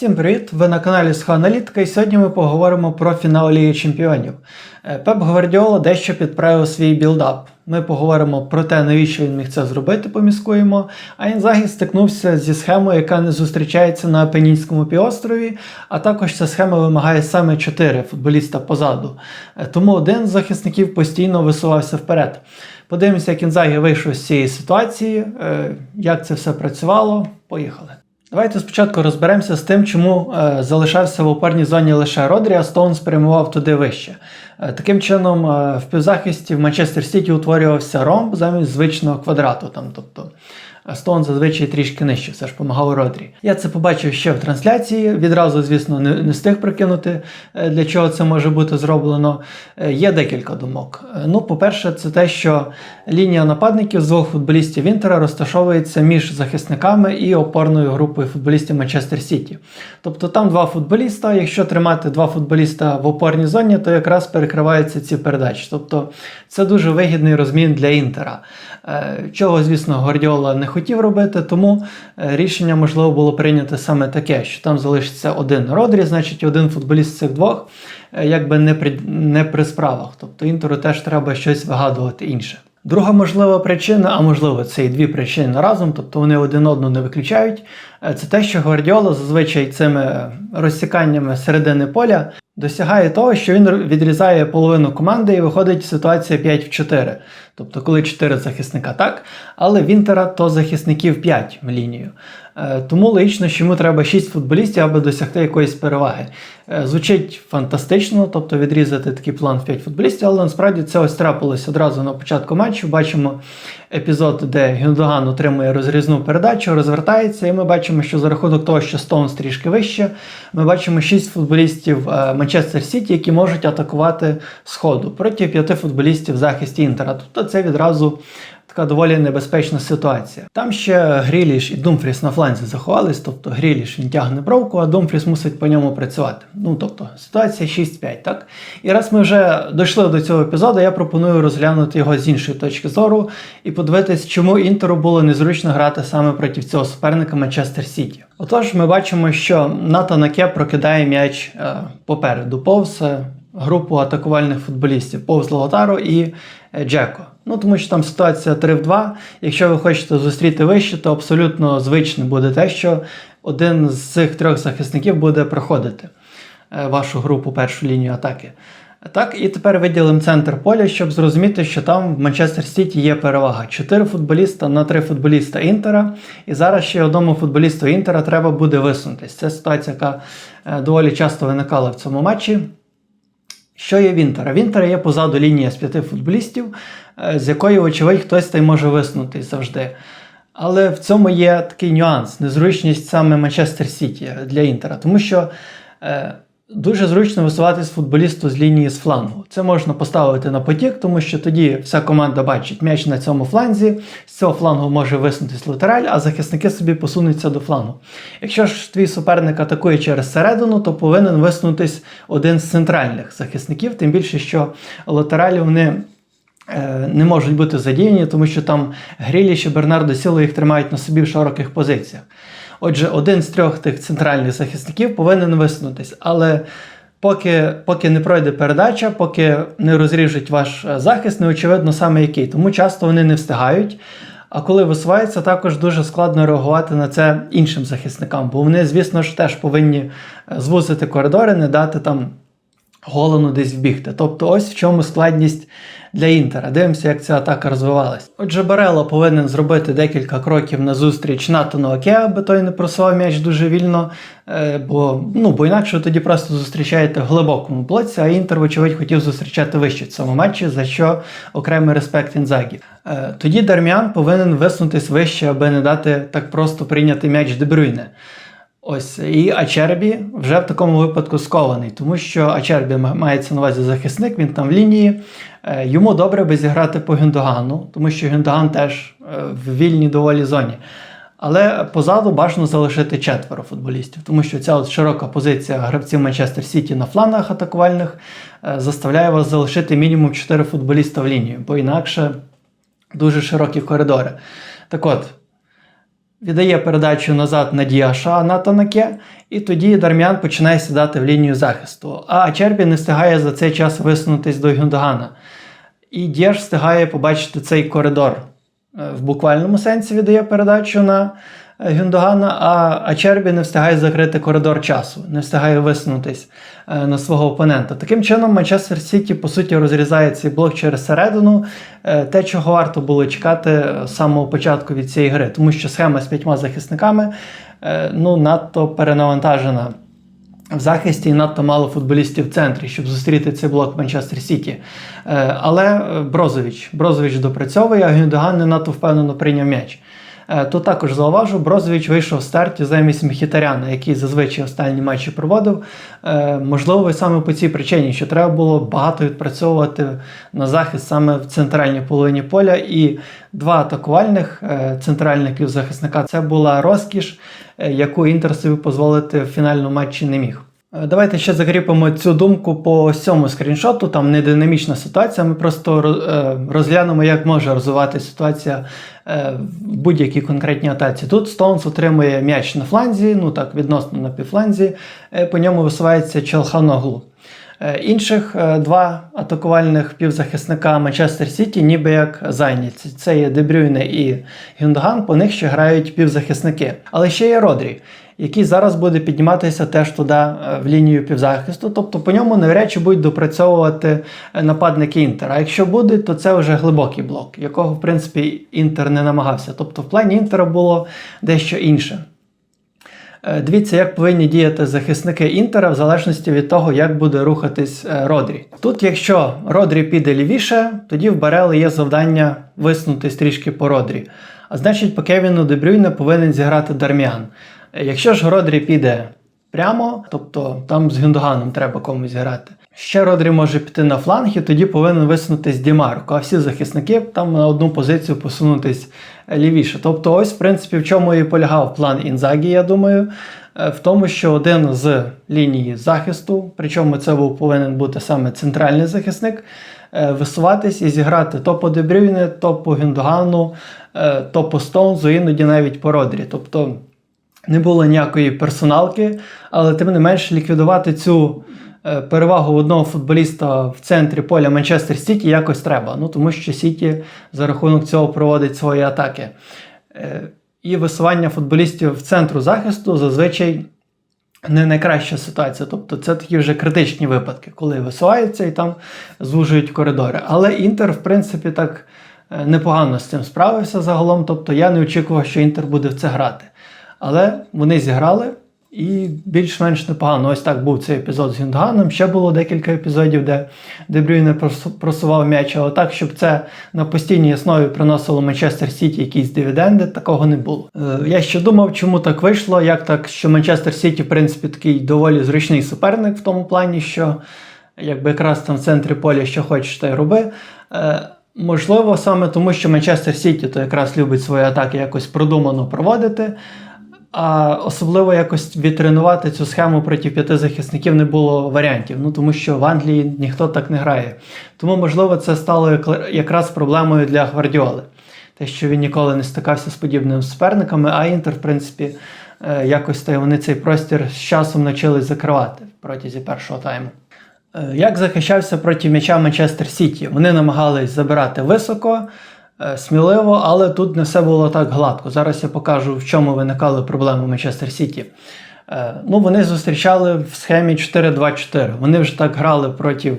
Всім привіт! Ви на каналі Схоаналітика і сьогодні ми поговоримо про фінал Ліги Чемпіонів. Е, Пеп Гвардіола дещо підправив свій білдап. Ми поговоримо про те, навіщо він міг це зробити, поміскуємо. А Інзагі стикнувся зі схемою, яка не зустрічається на Апенінському півострові, а також ця схема вимагає саме 4 футболіста позаду. Е, Тому один з захисників постійно висувався вперед. Подивимося, як Інзагі вийшов з цієї ситуації, е, як це все працювало. Поїхали. Давайте спочатку розберемося з тим, чому е, залишався в опорній зоні лише Родрі, а Стоунс спрямував туди вище. Е, таким чином, е, в півзахисті в Манчестер Сіті утворювався ромб замість звичного квадрату. Там, тобто е, Стоун зазвичай трішки нижче, все ж помагав Родрі. Я це побачив ще в трансляції. Відразу, звісно, не, не встиг прикинути, для чого це може бути зроблено. Є декілька думок. Ну, по-перше, це те, що лінія нападників з двох футболістів Інтера розташовується між захисниками і опорною групою футболістів Манчестер Сіті. Тобто там два футболіста. Якщо тримати два футболіста в опорній зоні, то якраз перекриваються ці передачі. Тобто це дуже вигідний розмін для Інтера. Е, Чого, звісно, Гвардіола не хотів робити, тому е, рішення можливо було прийняти саме таке, що там залишиться один Родрі, значить один футболіст з цих двох, е, якби не при, не при справах. Тобто Інтеру теж треба щось вигадувати інше. Друга можлива причина, а можливо, це і дві причини разом, тобто вони один одну не виключають. Це те, що Гвардіола зазвичай цими розсіканнями середини поля досягає того, що він відрізає половину команди і виходить ситуація 5 в 4. Тобто, коли 4 захисника так, але в Інтера то захисників 5 в лінію. Е, Тому логічно, що йому треба 6 футболістів, аби досягти якоїсь переваги. Е, Звучить фантастично, тобто відрізати такий план в 5 футболістів, але насправді це ось трапилось одразу на початку матчу. Бачимо епізод, де Гюндоган отримує розрізну передачу, розвертається, і ми бачимо, що за рахунок того, що Стоунс трішки вище, ми бачимо 6 футболістів е, Манчестер Сіті, які можуть атакувати сходу проти 5 футболістів в захисті Інтера. Тобто це відразу така доволі небезпечна ситуація. Там ще Гріліш і Думфріс на фланзі заховались, тобто Гріліш він тягне бровку, а Думфріс мусить по ньому працювати. Ну тобто ситуація 6-5, так? І раз ми вже дійшли до цього епізоду, я пропоную розглянути його з іншої точки зору і подивитись, чому Інтеру було незручно грати саме проти цього суперника Манчестер Сіті. Отож, ми бачимо, що Натан Аке прокидає м'яч е, попереду повз е, групу атакувальних футболістів, повз Лотаро і е, Джеко. Ну, тому що там ситуація 3 в 2. Якщо ви хочете зустріти вище, то абсолютно звичне буде те, що один з цих трьох захисників буде проходити вашу групу першу лінію атаки. Так, і тепер виділимо центр поля, щоб зрозуміти, що там в Манчестер Сіті є перевага. Чотири футболіста на три футболіста Інтера. І зараз ще одному футболісту Інтера треба буде висунутись. Це ситуація, яка е, доволі часто виникала в цьому матчі. Що є в Інтера? В Інтера є позаду лінія з п'яти футболістів, е, з якої, вочевидь, хтось та й може висунутись завжди. Але в цьому є такий нюанс, незручність саме Манчестер Сіті для Інтера, тому що е, дуже зручно висуватись футболісту з лінії з флангу. Це можна поставити на потік, тому що тоді вся команда бачить м'яч на цьому фланзі, з цього флангу може висунутись латераль, а захисники собі посунуться до флангу. Якщо ж твій суперник атакує через середину, то повинен висунутись один з центральних захисників, тим більше, що латералі вони е, не можуть бути задіяні, тому що там Гріліш і Бернардо Сіло їх тримають на собі в широких позиціях. Отже, один з трьох тих центральних захисників повинен висунутись. Але поки, поки не пройде передача, поки не розріжуть ваш е, захист, не очевидно саме який. Тому часто вони не встигають. А коли висувається, також дуже складно реагувати на це іншим захисникам, бо вони, звісно ж, теж повинні е, звузити коридори, не дати там Голану десь вбігти. Тобто, ось в чому складність для Інтера. Дивимося, як ця атака розвивалась. Отже, Барело повинен зробити декілька кроків на зустріч Натану Оке, аби той не просував м'яч дуже вільно, е, бо, ну, бо інакше ви тоді просто зустрічаєте в глибокому блоці, а Інтер, вочевидь, хотів зустрічати вище в цьому матчі, за що окремий респект Інзагі. Е, Тоді Дарміан повинен висунутись вище, аби не дати так просто прийняти м'яч Дебрюйне. Ось і Ачербі вже в такому випадку скований, тому що Ачербі мається на увазі захисник, він там в лінії. Е, Йому добре би зіграти по Гюндогану, тому що Гюндоган теж е, в вільній доволі зоні. Але позаду бажано залишити четверо футболістів, тому що ця от широка позиція гравців Манчестер Сіті на флангах атакувальних е, заставляє вас залишити мінімум 4 футболіста в лінію, бо інакше дуже широкі коридори. Так от, віддає передачу назад на Діаша на Танаке, і тоді Дармян починає сідати в лінію захисту. А Чербі не встигає за цей час висунутись до Гюндогана. І Дєш встигає побачити цей коридор. Е, В буквальному сенсі віддає передачу на Гюндогана, а, а Чербі не встигає закрити коридор часу, не встигає висунутись е, на свого опонента. Таким чином, Манчестер Сіті, по суті, розрізає цей блок через середину, е, те, чого варто було чекати е, з самого початку від цієї гри, тому що схема з п'ятьма захисниками е, ну, надто перенавантажена в захисті і надто мало футболістів в центрі, щоб зустріти цей блок Манчестер Сіті. Е, Але е, Брозович, Брозович допрацьовує, а Гюндоган не надто впевнено прийняв м'яч. Е, Тут також зауважу, Брозович вийшов в старті замість Мхітаряна, який зазвичай останні матчі проводив. Е, Можливо, саме по цій причині, що треба було багато відпрацьовувати на захист саме в центральній половині поля. І два атакувальних е, центральних півзахисника це була розкіш, яку Інтер собі дозволити в фінальному матчі не міг. Е, Давайте ще закріпимо цю думку по ось цьому скріншоту. Там не динамічна ситуація. Ми просто е, розглянемо, як може розвиватися ситуація е, в будь-якій конкретній атаці. Тут Стоунс отримує м'яч на фланзі, ну так, відносно на півфланзі, по ньому висувається Челханоглу. Інших два атакувальних півзахисника Манчестер Сіті ніби як зайняті. Це є Дебрюйне і Гюндоган, по них ще грають півзахисники. Але ще є Родрі, який зараз буде підніматися теж туди е, в лінію півзахисту. Тобто по ньому навряд чи будуть допрацьовувати е, нападники Інтера. А якщо буде, то це вже глибокий блок, якого в принципі Інтер не намагався. Тобто в плані Інтера було дещо інше. Е, Дивіться, як повинні діяти захисники Інтера в залежності від того, як буде рухатись Родрі. Тут, якщо Родрі піде лівіше, тоді в Барели є завдання виснутись трішки по Родрі. А значить, по Кевіну Дебрюйне повинен зіграти Дарміан. Якщо ж Родрі піде прямо, тобто там з Гюндоганом треба комусь грати. Ще Родрі може піти на фланг, і тоді повинен висунутись Дімарко, а всі захисники там на одну позицію посунутись лівіше. Тобто, ось, в принципі, в чому і полягав план Інзагі, я думаю, е, в тому, що один з лінії захисту, причому це був повинен бути саме центральний захисник, е, висуватись і зіграти то по Дебрюйне, то по Гюндогану, е, то по Стоунзу, іноді навіть по Родрі. Тобто не було ніякої персоналки, але тим не менш ліквідувати цю е, перевагу одного футболіста в центрі поля Манчестер Сіті якось треба. Ну тому що Сіті за рахунок цього проводить свої атаки. Е, І висування футболістів в центру захисту зазвичай не найкраща ситуація. Тобто це такі вже критичні випадки, коли висуваються і там звужують коридори. Але Інтер, в принципі, так е, непогано з цим справився загалом. Тобто я не очікував, що Інтер буде в це грати. Але вони зіграли і більш-менш непогано. Ось так був цей епізод з Гюндганом. Ще було декілька епізодів, де Дебрюйне прос- просував м'яч, але так, щоб це на постійній основі приносило Манчестер Сіті якісь дивіденди, такого не було. Е, Я ще думав, чому так вийшло, як так, що Манчестер Сіті, в принципі, такий доволі зручний суперник в тому плані, що якби якраз там в центрі поля, що хочеш, та й роби. Е, Можливо, саме тому, що Манчестер Сіті то якраз любить свої атаки якось продумано проводити. А особливо якось відтренувати цю схему проти п'яти захисників не було варіантів. Ну тому що в Англії ніхто так не грає. Тому, можливо, це стало якраз проблемою для Гвардіоли. Те, що він ніколи не стикався з подібними суперниками, а Інтер, в принципі, е, якось та вони цей простір з часом навчились закривати протязі першого тайму. Е, Як захищався проти м'яча Манчестер Сіті? Вони намагались забирати високо, сміливо, але тут не все було так гладко. Зараз я покажу, в чому виникали проблеми Манчестер Сіті. Е, Ну, вони зустрічали в схемі 4-2-4. Вони вже так грали проти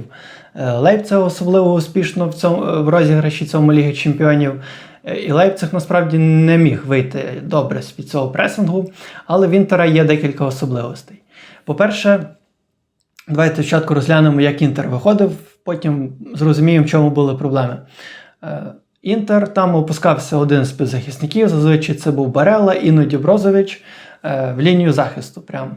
е, Лейпцига особливо успішно в цьому е, в розіграші цьому Ліги Чемпіонів. Е, І Лейпциг насправді не міг вийти добре з під цього пресингу, але в Інтера є декілька особливостей. По-перше, Давайте спочатку розглянемо, як Інтер виходив, потім зрозуміємо, в чому були проблеми. Інтер там опускався один з півзахисників, зазвичай це був Барела, іноді Брозович е, в лінію захисту. Прямо.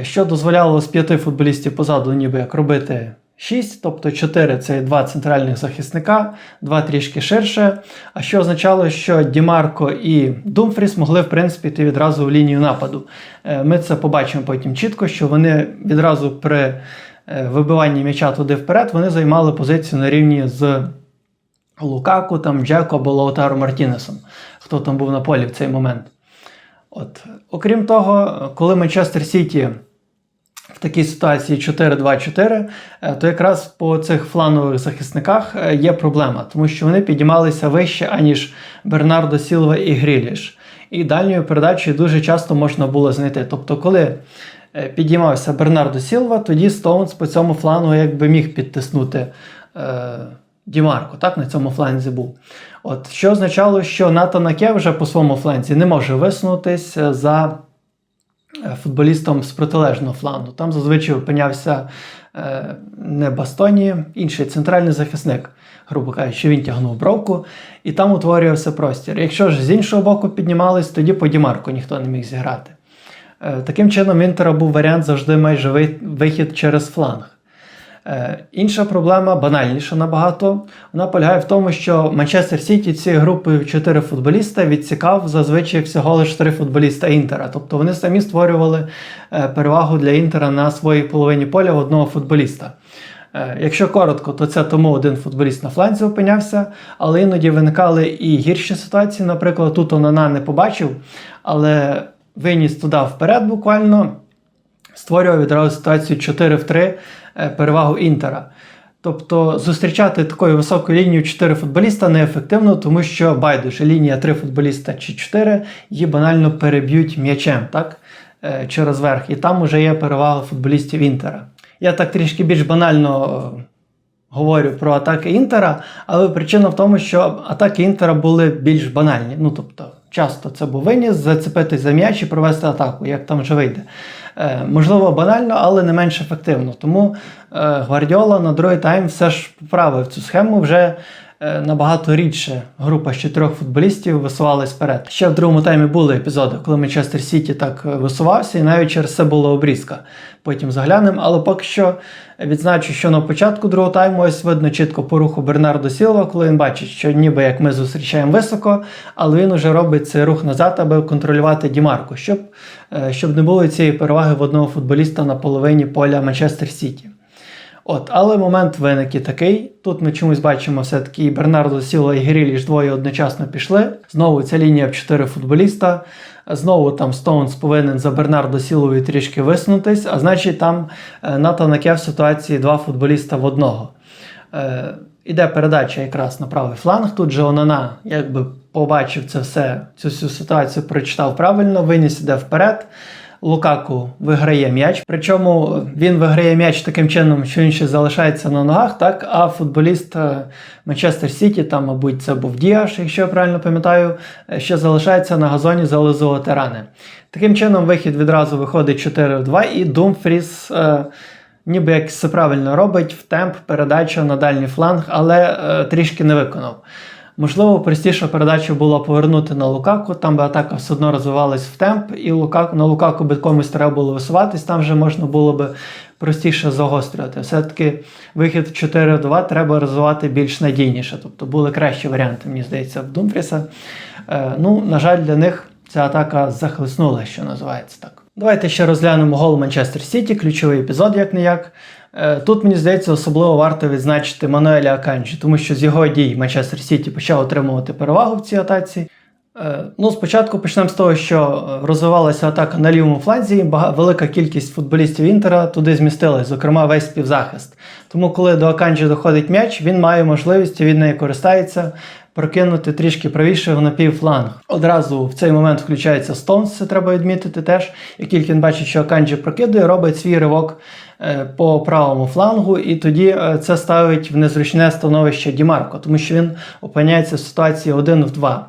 Е, Що дозволяло з п'яти футболістів позаду ніби як робити 6, тобто 4 це два центральних захисника, два трішки ширше. А що означало, що Дімарко і Думфріс могли, в принципі, йти відразу в лінію нападу. Е, Ми це побачимо потім чітко, що вони відразу при вибиванні м'яча туди вперед вони займали позицію на рівні з Лукаку, там Джеко або Лаутаро Мартінесом, хто там був на полі в цей момент. От. Окрім того, коли Манчестер Сіті в такій ситуації 4-2-4, е, то якраз по цих фланових захисниках е, є проблема, тому що вони підіймалися вище, аніж Бернардо Сілва і Гріліш. І дальньою передачею дуже часто можна було знайти. Тобто, коли е, підіймався Бернардо Сілва, тоді Стоунс по цьому флангу якби міг підтиснути Дімарко, так, на цьому фланзі був. От, Що означало, що Натан Аке вже по своєму фланзі не може висунутись е, за е, футболістом з протилежного флангу. Там зазвичай опинявся е, не Бастоні, інший центральний захисник, грубо кажучи, він тягнув бровку, і там утворювався простір. Якщо ж з іншого боку піднімались, тоді по Дімарку ніхто не міг зіграти. Е, Таким чином, Інтера був варіант завжди майже вихід через фланг. Е, Інша проблема, банальніша набагато, вона полягає в тому, що Манчестер Сіті цією групою 4 футболіста відсікав зазвичай всього лише 3 футболіста Інтера. Тобто вони самі створювали е, перевагу для Інтера на своїй половині поля в одного футболіста. Е, Якщо коротко, то це тому один футболіст на фланзі опинявся, але іноді виникали і гірші ситуації. Наприклад, тут Онана не побачив, але виніс туди вперед буквально створював відразу ситуацію 4 в 3 е, перевагу Інтера. Тобто зустрічати такою високою лінією 4 футболіста неефективно, тому що байдуже лінія 3 футболіста чи 4 її банально переб'ють м'ячем так? е, через верх. І там вже є перевага футболістів Інтера. Я так трішки більш банально е, говорю про атаки Інтера, але причина в тому, що атаки Інтера були більш банальні. Ну тобто, часто це був виніс, зацепити за м'яч і провести атаку, як там вже вийде. Е, можливо, банально, але не менш ефективно. Тому е, Гвардіола на другий тайм все ж поправив цю схему вже. Е, Набагато рідше група з чотирьох футболістів висувалась вперед. Ще в другому таймі були епізоди, коли Манчестер Сіті так е, висувався, і навіть через це була обрізка. Потім заглянемо. Але поки що відзначу, що на початку другого тайму ось видно чітко по руху Бернардо Сілва, коли він бачить, що ніби як ми зустрічаємо високо, але він уже робить цей рух назад, аби контролювати Дімарку, щоб, е, щоб не було цієї переваги в одного футболіста на половині поля Манчестер Сіті. От, але момент виник і такий. Тут ми чомусь бачимо все-таки і Бернардо Сілва і Гріліш двоє одночасно пішли. Знову ця лінія в 4 футболіста. Знову там Стоунс повинен за Бернардо Сіловою трішки висунутись, а значить там е, Натан в ситуації два футболіста в одного. Е, іде передача якраз на правий фланг. Тут же Онана якби побачив це все, цю всю ситуацію прочитав правильно, виніс іде вперед. Лукаку виграє м'яч. Причому він виграє м'яч таким чином, що він ще залишається на ногах, так? А футболіст е, Манчестер Сіті, там, мабуть, це був Діаш, якщо я правильно пам'ятаю, е, ще залишається на газоні зализувати рани. Таким чином, вихід відразу виходить 4 в 2, і Думфріс. Е, Ніби як все правильно робить в темп передача на дальній фланг, але е, трішки не виконав. Можливо, простіша передача була повернути на Лукаку, там би атака все одно розвивалась в темп, і Лукаку, на Лукаку би комусь треба було висуватись, там вже можна було би простіше загострювати. Все-таки вихід 4-2 треба розвивати більш надійніше. Тобто були кращі варіанти, мені здається, в Думфріса. Е, ну, на жаль, для них ця атака захлеснула, що називається так. Давайте ще розглянемо гол Манчестер Сіті, ключовий епізод, як не як. Е, Тут, мені здається, особливо варто відзначити Мануеля Аканджі, тому що з його дій Манчестер Сіті почав отримувати перевагу в цій атаці. Е, Ну, спочатку почнемо з того, що е, розвивалася атака на лівому фланзі. Велика кількість футболістів Інтера туди змістилась, зокрема весь співзахист. Тому, коли до Аканджі доходить м'яч, він має можливість, він нею користається, прокинути трішки правіше в напівфланг. Одразу в цей момент включається Стоунс, це треба відмітити теж. Як тільки він бачить, що Аканджі прокидує, робить свій ривок е, по правому флангу, і тоді е, це ставить в незручне становище Дімарко, тому що він опиняється в ситуації 1 в 2.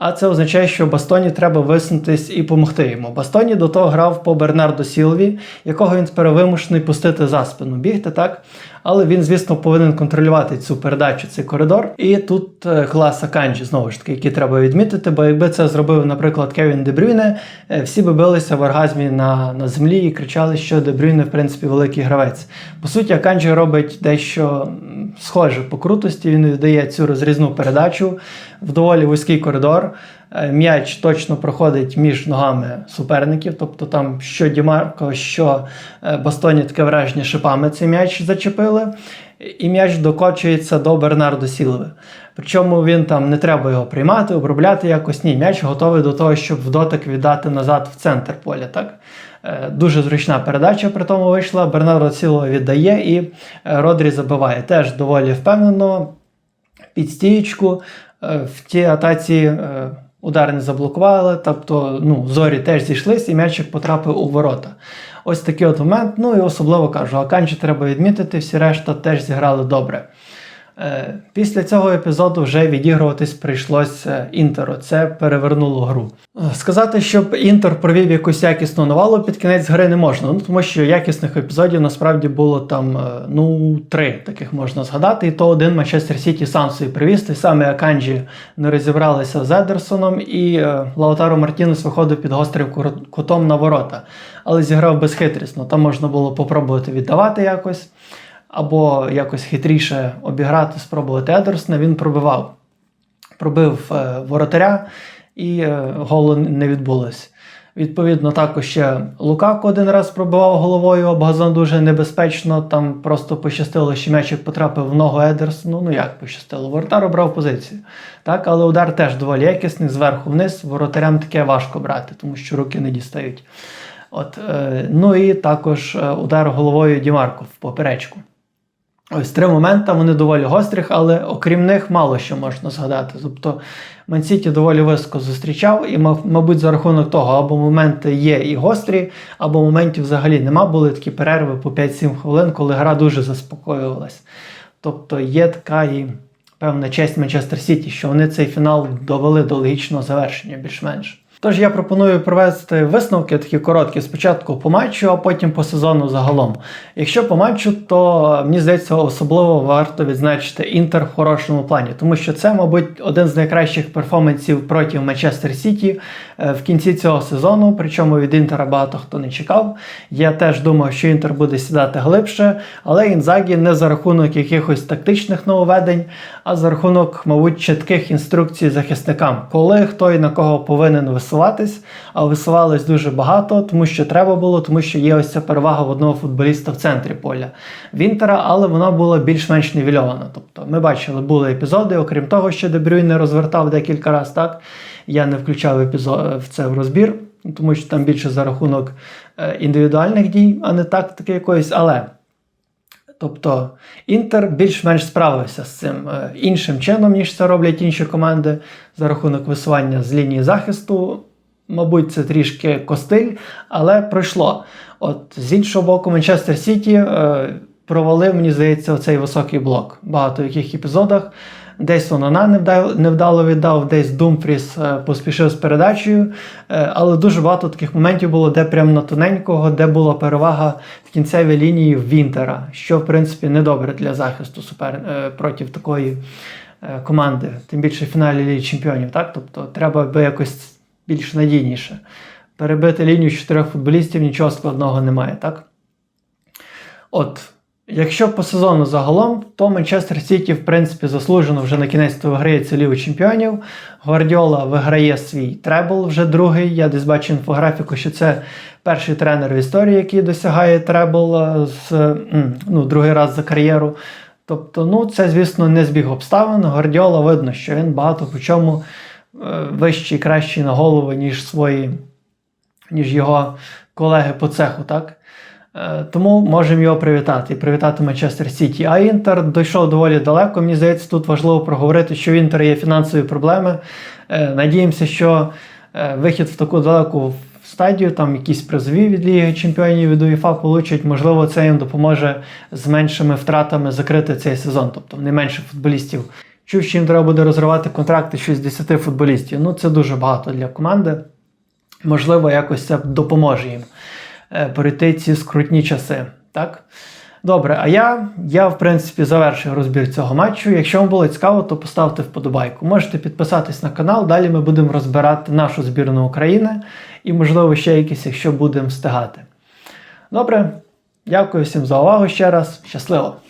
А це означає, що Бастоні треба висунутись і допомогти йому. Бастоні до того грав по Бернардо Сілві, якого він тепер вимушений пустити за спину бігти, так? Але він, звісно, повинен контролювати цю передачу, цей коридор. І тут е, клас Аканджі, знову ж таки, який треба відмітити, бо якби це зробив, наприклад, Кевін Дебрюйне, е, всі би билися в оргазмі на, на землі і кричали, що Дебрюйне, в принципі, великий гравець. По суті, Аканджі робить дещо схоже по крутості. Він віддає цю розрізну передачу в доволі вузький коридор. Е, М'яч точно проходить між ногами суперників, тобто там що Дімарко, що е, Бастоні таке враження шипами цей м'яч зачепили. І м'яч докочується до Бернардо Сілви. Причому він там не треба його приймати, обробляти якось. Ні, м'яч готовий до того, щоб в дотик віддати назад в центр поля. Так? Е, Дуже зручна передача при тому вийшла. Бернардо Сілва віддає і Родрі забиває. Теж доволі впевнено під стієчку. В тій атаці удар не заблокували, тобто ну, зорі теж зійшлись, і м'ячик потрапив у ворота. Ось такий от момент. Ну і особливо кажу, Аканчі треба відмітити, всі решта теж зіграли добре. Е, Після цього епізоду вже відігруватись прийшлось е, Інтеру. Це перевернуло гру. Е, Сказати, щоб Інтер провів якусь якісну навалу під кінець гри не можна, ну тому що якісних епізодів насправді було там ну три таких можна згадати. І то один Манчестер Сіті сам собі привіз. Той самий Аканджі не розібралися з Едерсоном, і Лаутаро Мартінес виходив під гострим кутом на ворота, але зіграв безхитрісно. Там можна було попробувати віддавати якось або якось хитріше обіграти, спробувати Едерсона, він пробивав. Пробив е, воротаря і е, голу не відбулось. Відповідно, також ще Лукако один раз пробивав головою об газон дуже небезпечно. Там просто пощастило, що м'ячик потрапив в ногу Едерсону. Ну як пощастило? Воротар обрав позицію. Так, але удар теж доволі якісний, зверху вниз. Воротарям таке важко брати, тому що руки не дістають. От, е, ну і також удар головою Дімарко в поперечку. Ось три моменти, вони доволі гострих, але окрім них мало що можна згадати. Тобто Мансіті доволі високо зустрічав, і, мабуть, за рахунок того, або моменти є і гострі, або моментів взагалі нема. Були такі перерви по 5-7 хвилин, коли гра дуже заспокоювалась. Тобто є така і певна честь Манчестер Сіті, що вони цей фінал довели до логічного завершення, більш-менш. Тож я пропоную провести висновки такі короткі. Спочатку по матчу, а потім по сезону загалом. Якщо по матчу, то мені здається, особливо варто відзначити інтер в хорошому плані, тому що це, мабуть, один з найкращих перформансів проти Манчестер Сіті в кінці цього сезону. Причому від інтера багато хто не чекав. Я теж думав, що інтер буде сідати глибше, але Інзагі не за рахунок якихось тактичних нововведень, а за рахунок, мабуть, чітких інструкцій захисникам, коли хто і на кого повинен висуватись, а висувались дуже багато, тому що треба було, тому що є ось ця перевага в одного футболіста в центрі поля Вінтера, але вона була більш-менш нівельована. Тобто ми бачили, були епізоди, окрім того, що Дебрюй не розвертав декілька разів, так я не включав епізод в це в розбір, тому що там більше за рахунок е, індивідуальних дій, а не тактики якоїсь, але. Тобто Інтер більш-менш справився з цим е, іншим чином, ніж це роблять інші команди за рахунок висування з лінії захисту. Мабуть, це трішки костиль, але пройшло. От з іншого боку, Манчестер Сіті е, провалив, мені здається, оцей високий блок. Багато в яких епізодах. Десь Онана невда- невдало віддав, десь Думфріс е, поспішив з передачею. Е, але дуже багато таких моментів було, де прямо на тоненького, де була перевага в кінцевій лінії Вінтера, що в принципі недобре для захисту супер е, проти такої команди, тим більше в фіналі Ліги Чемпіонів. Так? Тобто треба би якось більш надійніше. Перебити лінію чотирьох футболістів нічого складного немає, так? От, якщо по сезону загалом, то Манчестер Сіті, в принципі, заслужено вже на кінець виграє цю Лігу Чемпіонів. Гвардіола виграє свій требл вже другий. Я десь бачу інфографіку, що це перший тренер в історії, який досягає требл е, з ну, другий раз за кар'єру. Тобто, ну, це, звісно, не збіг обставин. Гвардіола видно, що він багато по чому е, вищий, кращий на голову, ніж свої, ніж його колеги по цеху, так? Е, Тому можемо його привітати привітати Манчестер Сіті. А Інтер дійшов доволі далеко. Мені здається, тут важливо проговорити, що в Інтера є фінансові проблеми. Е, Надіємося, що е, вихід в таку далеку стадію, там якісь призові від Ліги Чемпіонів від УЄФА получать. Можливо, це їм допоможе з меншими втратами закрити цей сезон, тобто не менше футболістів. Чув, що їм треба буде розривати контракти щось з 10 футболістів. Ну, це дуже багато для команди. Можливо, якось це допоможе їм перейти ці скрутні часи. Так? Добре, а я, я, в принципі, завершив розбір цього матчу. Якщо вам було цікаво, то поставте вподобайку. Можете підписатись на канал, далі ми будемо розбирати нашу збірну України і, можливо, ще якісь, якщо будемо встигати. Добре, дякую всім за увагу ще раз. Щасливо!